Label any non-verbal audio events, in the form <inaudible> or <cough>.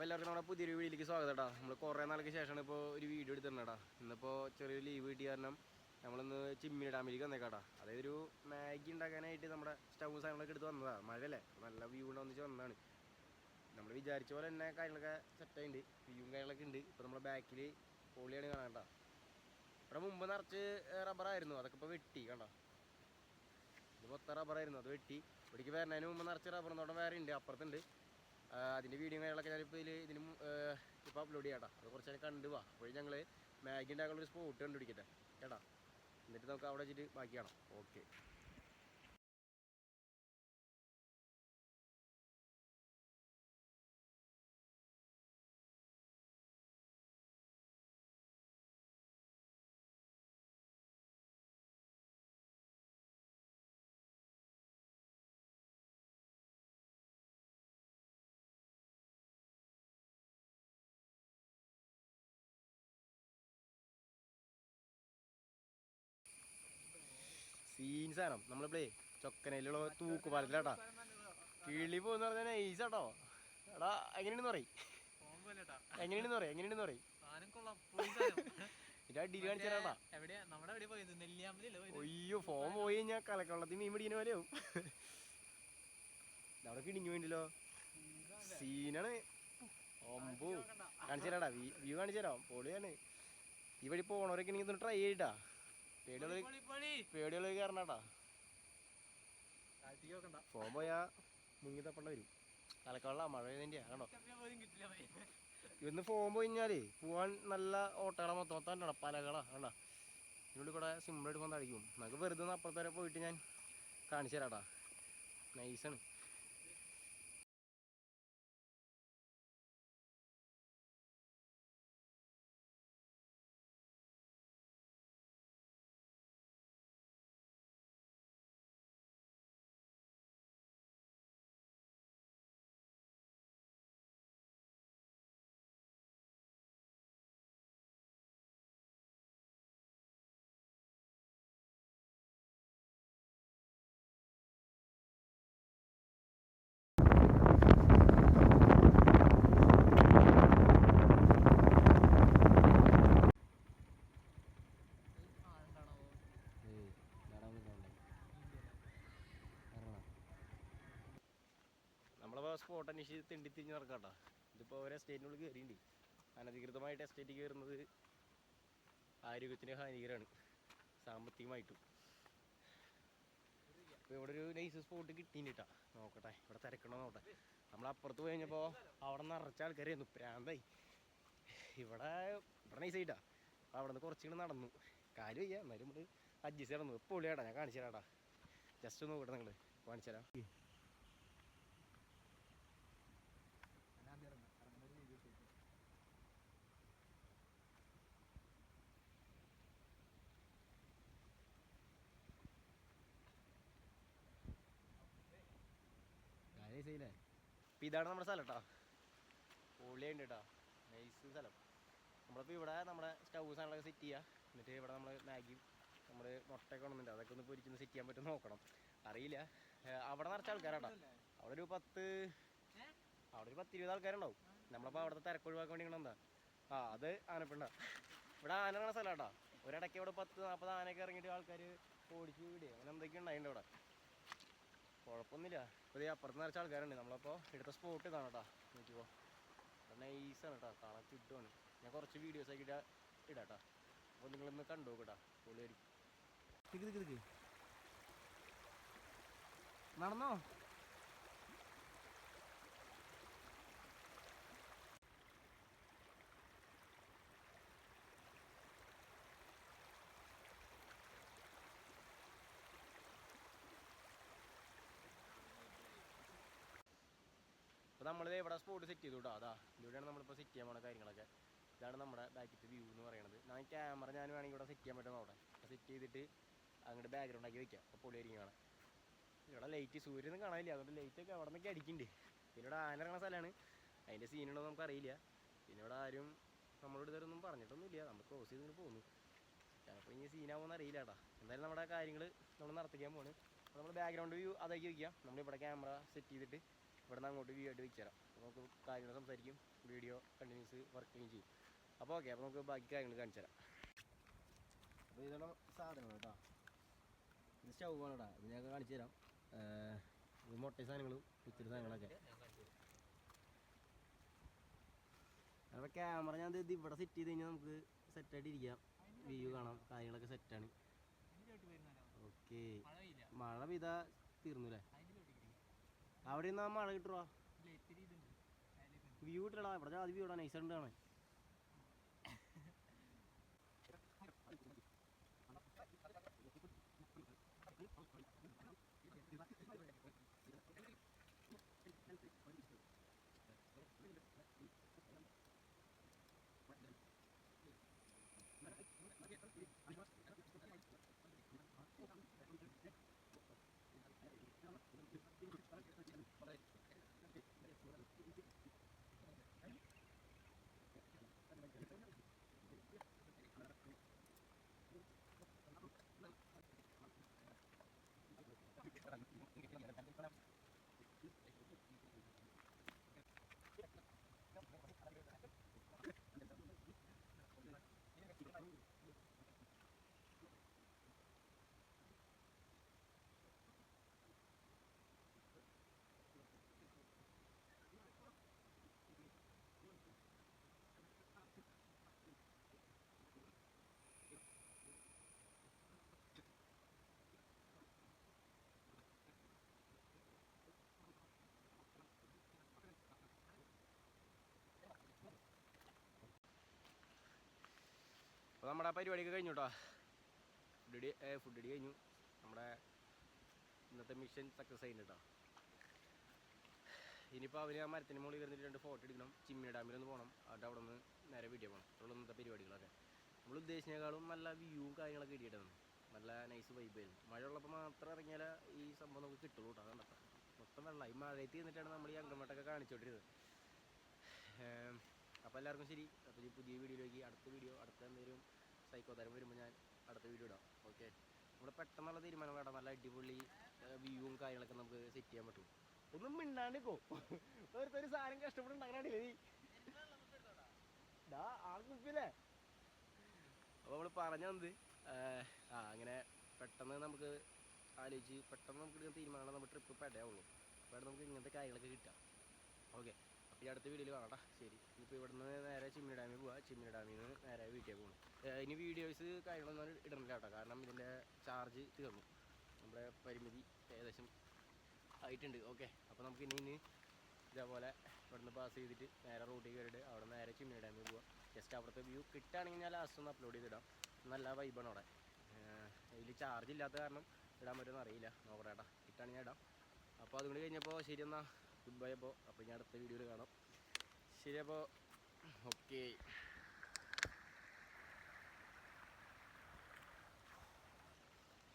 അപ്പോൾ എല്ലാവർക്കും നമ്മുടെ പുതിയൊരു വീഡിയോയിലേക്ക് സ്വാഗതം കേട്ടോ നമ്മൾ കുറേ നാൾക്ക് ശേഷമാണ് ഇപ്പോൾ ഒരു വീഡിയോ എടുത്തിട്ടുണ്ടാ ഇന്നിപ്പോൾ ചെറിയൊരു ലീവ് കിട്ടിയ കാരണം നമ്മളിന്ന് ചിമ്മിനി ഡാമിലേക്ക് വന്നേക്കാട്ടാ അതായത് ഒരു മാഗി ഉണ്ടാക്കാനായിട്ട് നമ്മുടെ സ്റ്റൗ സാധനങ്ങളൊക്കെ എടുത്ത് വന്നതാണ് മഴയല്ലേ? നല്ല വ്യൂ ഉണ്ടാവുന്ന വെച്ച് വന്നതാണ്. നമ്മൾ വിചാരിച്ച പോലെ തന്നെ കാര്യങ്ങളൊക്കെ സെറ്റായിട്ടുണ്ട് വ്യൂവും കാര്യങ്ങളൊക്കെ ഉണ്ട് ഇപ്പോൾ നമ്മുടെ ബാക്കിൽ പൊളിയാണ് കാണാൻ കേട്ടോ ഇവിടെ മുമ്പ് നിറച്ച് റബ്ബറായിരുന്നു അതൊക്കെ ഇപ്പോൾ വെട്ടി കണ്ടോ? ഇത് മൊത്തം റബ്ബറായിരുന്നു അത് വെട്ടി. ഇവിടേക്ക് വരുന്നതിന് മുമ്പ് നിറച്ച് റബ്ബർ തോട്ടം വേറെ ഉണ്ട് അപ്പുറത്തുണ്ട് അതിന്റെ വീഡിയോ കാര്യങ്ങളൊക്കെ ഞാനിപ്പോൾ ഇതിൽ ഇതിനും ഇപ്പോൾ അപ്ലോഡ് ചെയ്യാം അത് കുറച്ച് നേരം കണ്ടു വാ. അപ്പോഴും ഞങ്ങൾ മാഗി ഉണ്ടാക്കാനുള്ള ഒരു സ്പോട്ട് കണ്ടുപിടിക്കട്ടെ. കേട്ടോ? എന്നിട്ട് നമുക്ക് അവിടെ വെച്ചിട്ട് ബാക്കി കാണാം. ഓക്കെ സീൻ സാധനം. നമ്മളിപ്പോ ചൊക്കനയിലുള്ള തൂക്കുപാലത്തിലാട്ടാ. കിളി പോകുന്ന പറഞ്ഞാൽ നൈസ് ആട്ടോ. എടാ എങ്ങനെയാണെന്ന് പറയും. എങ്ങനെയാണെന്ന് പറയും എങ്ങനെയാണെന്ന് പറയും. ഒയ്യോ ഫോം പോയി കഴിഞ്ഞാൽ കലക്കവെള്ളത്തിൽ മീൻ പിടിക്കുന്ന പോലെയാവും. <laughs> അവിടെ കിണിഞ്ഞു വേണ്ടല്ലോ സീനാണ്. ഒമ്പു. കാണിച്ചു തരാടാ. വ്യൂ കാണിച്ചു തരാം. പൊളിയാണ്. ഈ വഴി പോണവരൊക്കെ എനിക്ക് ട്രൈ ചെയ്യട്ടാ. പേടിയുള്ളവർ കയറണട്ടാ താഴ്ത്തിക്ക് നോക്കണ്ട. ഫോം പോയാ മുങ്ങി തപ്പണ്ട വരും. കലക്കവെള്ള മഴ പെയ്തതിന്റെ ആണോ ചപ്പിയാ പോലും കിട്ടില്ല ഭയ. ഇവിടുന്ന് ഫോം പോയി കഴിഞ്ഞാലേ പോവാൻ നല്ല ഓട്ടകള മൊത്തം. ഉണ്ടോ പലകളാ കണ്ടാ ഇതിനുള്ളിൽ കൂടെ സിമ്പിളായിട്ട് തടിക്കും നമുക്ക് വെറുതെ അപ്പുറത്തേരെ അപ്പുറത്ത് വരെ പോയിട്ട് ഞാൻ കാണിച്ചു തരാട്ടാ. നൈസാണ് സ്പോട്ട് അന്വേഷിച്ച് തിണ്ടി തിരിഞ്ഞ് നടക്കാട്ടാ. ഇതിപ്പോൾ ഓരോ എസ്റ്റേറ്റിനുള്ളിൽ കയറിയിട്ടുണ്ട് അനധികൃതമായിട്ട് എസ്റ്റേറ്റ് കയറുന്നത് ആരോഗ്യത്തിന് ഹാനികരമാണ് സാമ്പത്തികമായിട്ടും. ഇപ്പോൾ ഇവിടെ ഒരു നൈസ് സ്പോട്ട് കിട്ടിയിട്ടാ നോക്കട്ടെ ഇവിടെ തിരക്കണോ നോക്കട്ടെ. നമ്മൾ അപ്പുറത്ത് പോയി കഴിഞ്ഞപ്പോൾ അവിടെ നിറച്ച ആൾക്കാരായിരുന്നു. പ്രാന്തായി. ഇവിടെ ഇവിടെ നൈസ് ആയിട്ടാ. അപ്പോൾ അവിടെ നിന്ന് കുറച്ചിങ്ങനെ നടന്നു. കാര്യം വയ്യ എന്നാലും നമ്മൾ അഡ്ജസ്റ്റ് നടന്നു പൊളിയാടാ ഞാൻ കാണിച്ചു തരാടാ. ജസ്റ്റ് ഒന്ന് നോക്കട്ടെ നിങ്ങൾ കാണിച്ചു തരാം ഞാൻ ആദ്യം ഇറങ്ങാം. ഇറങ്ങുന്ന ഒരു video എടുത്ത് വെക്കാം. നൈസില്ലേ അപ്പം ഇതാണ് നമ്മുടെ സ്ഥലം കേട്ടോ പൊളിയുണ്ട് കേട്ടോ നൈസ് സ്ഥലം. നമ്മളിപ്പോൾ ഇവിടെ നമ്മുടെ സ്റ്റൗ സാധനങ്ങളൊക്കെ സെറ്റ് ചെയ്യുക എന്നിട്ട് ഇവിടെ നമ്മൾ മാഗി നമ്മൾ മുട്ടയൊക്കെ ഉണ്ടോ അതൊക്കെ ഒന്ന് പൊരിച്ചൊന്ന് സെറ്റ് ചെയ്യാൻ പറ്റും നോക്കണം. അറിയില്ല. അവിടെ നിറച്ച ആൾക്കാരാട്ടോ. അവിടെ ഒരു പത്ത്? അവിടെ ഒരു പത്ത് ഇരുപത് ആൾക്കാരുണ്ടാവും. നമ്മളിപ്പോൾ അവിടുത്തെ തിരക്ക് ഒഴിവാക്കാൻ വേണ്ടി എന്താ ആ അത് ആനപ്പിണ്ട ഇവിടെ ആന കാണുന്ന സ്ഥലം കേട്ടോ ഒരിടയ്ക്ക് ഇവിടെ പത്ത് നാൽപ്പത് ആനയൊക്കെ ഇറങ്ങിയിട്ട് ആൾക്കാർ ഓടിച്ച് വീടുക അങ്ങനെ എന്തൊക്കെയുണ്ടായിട്ടുണ്ട് അവിടെ ഇവിടെ. കുഴപ്പമൊന്നുമില്ല. ഇപ്പോൾ അപ്പുറത്ത് നിറച്ച ആൾക്കാരുണ്ട്. നമ്മളപ്പോൾ എടുത്ത സ്പോട്ട് ഇതാണ് കേട്ടോ നോക്കിക്കോ നൈസാണ് കേട്ടോ കാണാൻ ചുറ്റുമാണ്. ഞാൻ കുറച്ച് വീഡിയോസ് ആക്കിയിട്ട് ഇടാം കേട്ടോ അപ്പോൾ നിങ്ങളൊന്ന് കണ്ടു കേട്ടോ പൊളിയായിരിക്കും നടന്നോ? നമ്മളിത് ഇവിടെ സ്പോട്ട് സെറ്റ് ചെയ്തു കേട്ടോ അതാ ഇവിടെയാണ് നമ്മളിപ്പോൾ സെറ്റ് ചെയ്യാൻ പോണ കാര്യങ്ങളൊക്കെ. ഇതാണ് നമ്മുടെ ബാക്കിത്തെ വ്യൂ എന്ന് പറയുന്നത് ഞാൻ ക്യാമറ ഞാൻ വേണമെങ്കിൽ ഇവിടെ സെറ്റ് ചെയ്യാൻ പറ്റുന്ന അവിടെ സെറ്റ് ചെയ്തിട്ട് അങ്ങോട്ട് ബാക്ക്ഗ്രൗണ്ട് ആക്കി വെക്കാം. അപ്പോൾ പൊളിയായിരിക്കും ഇവിടെ ലൈറ്റ് സൂര്യനും കാണാനില്ല. അതുകൊണ്ട് ലൈറ്റൊക്കെ അവിടെ നിന്നൊക്കെ അടിക്കുന്നുണ്ട്. പിന്നെ ഇവിടെ ആന ഇറങ്ങുന്ന സ്ഥലമാണ്. അതിന്റെ സീനുണ്ടോ നമുക്ക് അറിയില്ല. പിന്നെ ഇവിടെ ആരും നമ്മളോട് ഇതൊന്നും പറഞ്ഞിട്ടൊന്നുമില്ല. നമ്മൾ ക്രോസ് ചെയ്തിട്ട് പോകുന്നു ചിലപ്പോൾ ഇനി സീനാവുമെന്ന് അറിയില്ല കേട്ടോ എന്തായാലും നമ്മുടെ കാര്യങ്ങൾ നമ്മൾ നടത്തിക്കാൻ പോണ്. അപ്പോൾ നമ്മൾ ബാക്ക്ഗ്രൗണ്ട് വ്യൂ അതാക്കി വയ്ക്കാം നമ്മളിവിടെ ക്യാമറ സെറ്റ് ചെയ്തിട്ട് ഇവിടെ നിന്ന് അങ്ങോട്ട് വ്യൂ ആയിട്ട് വെച്ചുതരാം. നമുക്ക് കാര്യങ്ങൾ സംസാരിക്കും വീഡിയോ കണ്ടിന്യൂസ് വർക്കിങ് ചെയ്യും. അപ്പോൾ ഓക്കെ അപ്പോൾ നമുക്ക് ബാക്കി കാര്യങ്ങൾ കാണിച്ചു തരാം. അപ്പോൾ ഇതാണ് സാധനങ്ങൾ കേട്ടോ. ഇത് സ്റ്റൗവാണ് കേട്ടോ ഇത് ഞങ്ങൾക്ക് കാണിച്ചു തരാം. ഇത് മുട്ട സാധനങ്ങളും ഇത്തിരി സാധനങ്ങളൊക്കെ. അപ്പോൾ ക്യാമറ ഞാൻ ഇത് ഇവിടെ സെറ്റ് ചെയ്ത് കഴിഞ്ഞാൽ നമുക്ക് സെറ്റായിട്ട് ഇരിക്കാം. വ്യൂ കാണാം. കാര്യങ്ങളൊക്കെ സെറ്റാണ് ഓക്കെ മഴ പെയ്താൽ പെയ്താ തീർന്നു അല്ലേ അവിടെ നിന്ന് മഴ കിട്ടുവാ. വ്യൂ കിട്ടടാ ഇവിടെ ആദ്യം വ്യൂ ഇടാ നൈസ് ഉണ്ട് കാണാൻ. അപ്പോൾ നമ്മുടെ പരിപാടിയൊക്കെ കഴിഞ്ഞു കേട്ടോ ഫുഡ് അടി ഫുഡ് അടി കഴിഞ്ഞു. നമ്മുടെ ഇന്നത്തെ മിഷൻ സക്സസ് ആയിട്ട് കേട്ടോ ഇനിയിപ്പോൾ അവന് ആ മരത്തിന് മുകളിൽ വരുന്നിട്ട് രണ്ട് ഫോട്ടോ എടുക്കണം. ചിമ്മിനി ഡാമിലൊന്ന് പോകണം അവിടെ അവിടെ നിന്ന് നേരെ വീഡിയോ പോകണം അതുള്ള ഇന്നത്തെ പരിപാടികളൊക്കെ. നമ്മൾ ഉദ്ദേശിച്ചതിനേക്കാളും നല്ല വ്യൂവും കാര്യങ്ങളൊക്കെ കിട്ടിയിട്ടാണ് നല്ല നൈസ് വൈബായിരുന്നു മഴ ഉള്ളപ്പോൾ മാത്രം ഇറങ്ങിയാൽ ഈ സംഭവം നമുക്ക് കിട്ടുള്ളൂ കേട്ടോ കണ്ടപ്പോൾ മൊത്തം വെള്ളം ഈ മഴയത്ത് നിന്നിട്ടാണ് നമ്മൾ ഈ അങ്കമട്ടൊക്കെ കാണിച്ചുകൊണ്ടിരുന്നത്. അപ്പോൾ എല്ലാവർക്കും ശരി. ഈ പുതിയ വീഡിയോയിലേക്ക് അടുത്ത വീഡിയോ അടുത്ത എന്തെങ്കിലും സൈക്കോ തരം വരുമ്പോൾ ഞാൻ അടുത്ത വീഡിയോ ഇടാം. ഓക്കെ നമ്മൾ പെട്ടെന്നുള്ള തീരുമാനങ്ങളാണ് നല്ല അടിപൊളി വ്യൂവും കാര്യങ്ങളൊക്കെ നമുക്ക് സെറ്റ് ചെയ്യാൻ പറ്റും. ഒന്നും മിണ്ടാണ്ടിക്കോ ഒരു സാധനം കഷ്ടപ്പെട്ടുണ്ടാകാനില്ലേ നീ? ഡാ ആൾ കുപ്പില്ലേ അപ്പോൾ നമ്മൾ പറഞ്ഞത് ആ അങ്ങനെ പെട്ടെന്ന് നമുക്ക് ആലോചിച്ച് പെട്ടെന്ന് നമുക്ക് തീരുമാനമാണ് നമ്മുടെ ട്രിപ്പ് പെടയാവുള്ളൂ അപ്പോൾ നമുക്ക് ഇങ്ങനത്തെ കാര്യങ്ങളൊക്കെ കിട്ടാം ഓക്കെ ഈ അടുത്ത വീഡിയോയിൽ കാണാം. ശരി. ഇനിയിപ്പോൾ ഇവിടുന്ന് നേരെ ചിമ്മിനി ഡാമിൽ പോവാം. ചിമ്മിനി ഡാമിൽ നിന്ന് നേരെ വീട്ടിൽ പോകണം ഇനി വീഡിയോസ് കാര്യങ്ങളൊന്നും ഇടണില്ല കേട്ടോ കാരണം ഇതിന്റെ ചാർജ് തീർന്നു. നമ്മുടെ പരിമിതി ഏകദേശം ആയിട്ടുണ്ട്. ഓക്കെ അപ്പോൾ നമുക്ക് ഇനി ഇനി ഇതേപോലെ ഇവിടുന്ന് പാസ് ചെയ്തിട്ട് നേരെ റൂട്ടിൽ കയറിയിട്ട് അവിടെ നേരെ ചിമ്മിനി ഡാമിൽ പോവാം. ജസ്റ്റ് അവിടുത്തെ വ്യൂ കിട്ടുകയാണെങ്കിൽ ഞാൻ ലാസ്റ്റ് ഒന്ന് അപ്ലോഡ് ചെയ്തിടാം. നല്ല വൈബാണ് അവിടെ. ഇതിൽ ചാർജ് ഇല്ലാത്ത കാരണം ഇടാൻ പറ്റുമെന്ന് അറിയില്ല. നോക്കട്ടെ ഏട്ടാ കിട്ടുകയാണെങ്കിൽ ഇടാം. അപ്പോൾ അതുകൊണ്ട് കഴിഞ്ഞപ്പോൾ ശരി എന്നാൽ ഗുഡ് ബൈ അപ്പോൾ അപ്പോൾ ഞാൻ അടുത്ത വീഡിയോയിൽ കാണാം. ശരി അപ്പോൾ ഓക്കേ